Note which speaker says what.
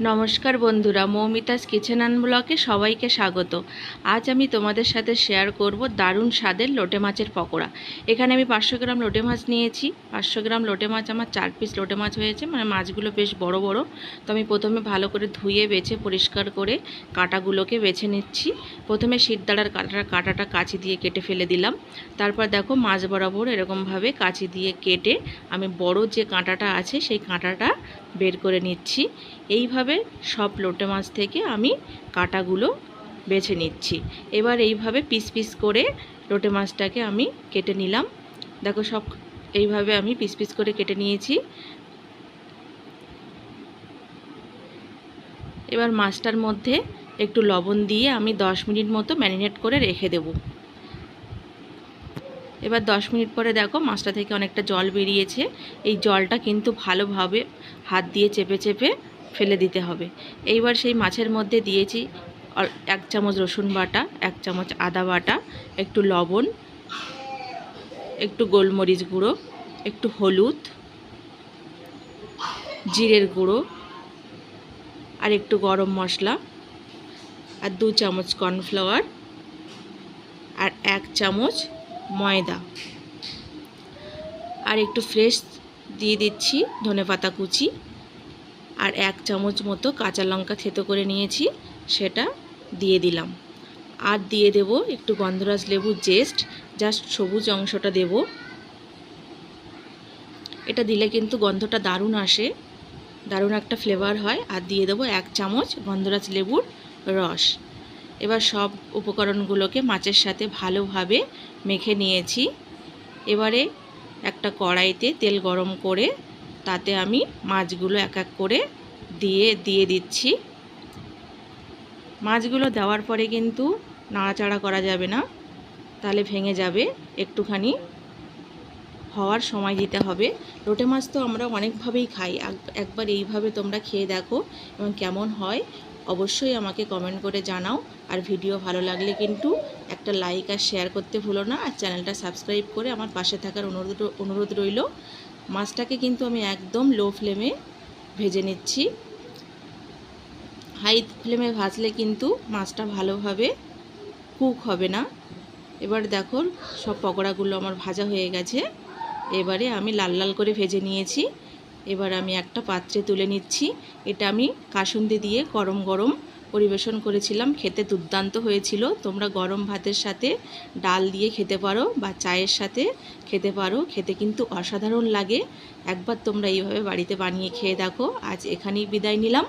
Speaker 1: নমস্কার বন্ধুরা, Moumita's kitchen and ব্লকে সবাইকে স্বাগত। আজ আমি তোমাদের সাথে শেয়ার করব দারুণ স্বাদের লোটে মাছের পকোড়া। এখানে আমি পাঁচশো গ্রাম লোটে মাছ নিয়েছি। পাঁচশো গ্রাম লোটে মাছ আমার চার পিস লোটে মাছ হয়েছে। মানে মাছগুলো বেশ বড় বড়। তো আমি প্রথমে ভালো করে ধুয়ে, বেছে, পরিষ্কার করে কাঁটাগুলোকে বেছে নিচ্ছি। প্রথমে শীতদাঁড়ার কাঁটাটা কাঁটাটা কাঁচি দিয়ে কেটে ফেলে দিলাম। তারপর দেখো মাছ বরাবর এরকমভাবে কাঁচি দিয়ে কেটে আমি বড় যে কাঁটাটা আছে, সেই কাঁটাটা বের করে নিচ্ছি। এইভাবে সব লোটে মাছ থেকে আমি কাঁটাগুলো বেছে নিচ্ছি। এবার এইভাবে পিস পিস করে লোটে মাছটাকে আমি কেটে নিলাম। দেখো সব এইভাবে আমি পিস পিস করে কেটে নিয়েছি। এবার মাছটার মধ্যে একটু লবণ দিয়ে আমি দশ মিনিট মতো ম্যারিনেট করে রেখে দেব। এবার দশ মিনিট পরে দেখো মাছটা থেকে অনেকটা জল বেরিয়েছে। এই জলটা কিন্তু ভালোভাবে হাত দিয়ে চেপে চেপে ফেলে দিতে হবে। এইবার সেই মাছের মধ্যে দিয়েছি এক চামচ রসুন বাটা, এক চামচ আদা বাটা, একটু লবণ, একটু গোলমরিচ গুঁড়ো, একটু হলুদ, জিরের গুঁড়ো আর একটু গরম মশলা আর দু চামচ কর্নফ্লাওয়ার আর এক চামচ ময়দা। আর একটু ফ্রেশ দিয়ে দিচ্ছি ধনেপাতা কুচি। আর এক চামচ মতো কাঁচা লঙ্কা থেতো করে নিয়েছি, সেটা দিয়ে দিলাম। আর দিয়ে দেব একটু গন্ধরাজ লেবু জেস্ট জাস্ট সবুজ অংশটা দেব। এটা দিলে কিন্তু গন্ধটা দারুণ আসে, দারুণ একটা ফ্লেভার হয়। আর দিয়ে দেবো এক চামচ গন্ধরাজ লেবুর রস। এবার সব উপকরণগুলোকে মাছের সাথে ভালোভাবে মেখে নিয়েছি। এবারে একটা কড়াইতে তেল গরম করে তাতে আমি মাছগুলো এক এক করে দিয়ে দিয়ে দিচ্ছি। মাছগুলো দেওয়ার পরে কিন্তু নাড়াচাড়া করা যাবে না, তাহলে ভেঙে যাবে। একটুখানি হওয়ার সময় দিতে হবে। লোটে মাছ তো আমরা অনেকভাবেই খাই। একবার এইভাবে তোমরা খেয়ে দেখো এবং কেমন হয় অবশ্যই আমাকে কমেন্ট করে জানাও। আর ভিডিও ভালো লাগলে কিন্তু একটা লাইক আর শেয়ার করতে ভুলো না। আর চ্যানেলটা সাবস্ক্রাইব করে আমার পাশে থাকার অনুরোধ অনুরোধ রইল। মাছটাকে কিন্তু আমি একদম লো ফ্লেমে ভেজে নিচ্ছি। হাই ফ্লেমে ভাজলে কিন্তু মাছটা ভালোভাবে কুক হবে না। এবার দেখো, সব পকোড়াগুলো আমার ভাজা হয়ে গেছে। এবারে আমি লাল লাল করে ভেজে নিয়েছি। এবার আমি একটা পাত্রে তুলে নিচ্ছি। এটা আমি কাসুন্দি দিয়ে গরম গরম পরিবেশন করেছিলাম। খেতে দুর্দান্ত হয়েছিল। তোমরা গরম ভাতের সাথে ডাল দিয়ে খেতে পারো বা চায়ের সাথে খেতে পারো। খেতে কিন্তু অসাধারণ লাগে। একবার তোমরা এইভাবে বাড়িতে বানিয়ে খেয়ে দেখো। আজ এখানেই বিদায় নিলাম।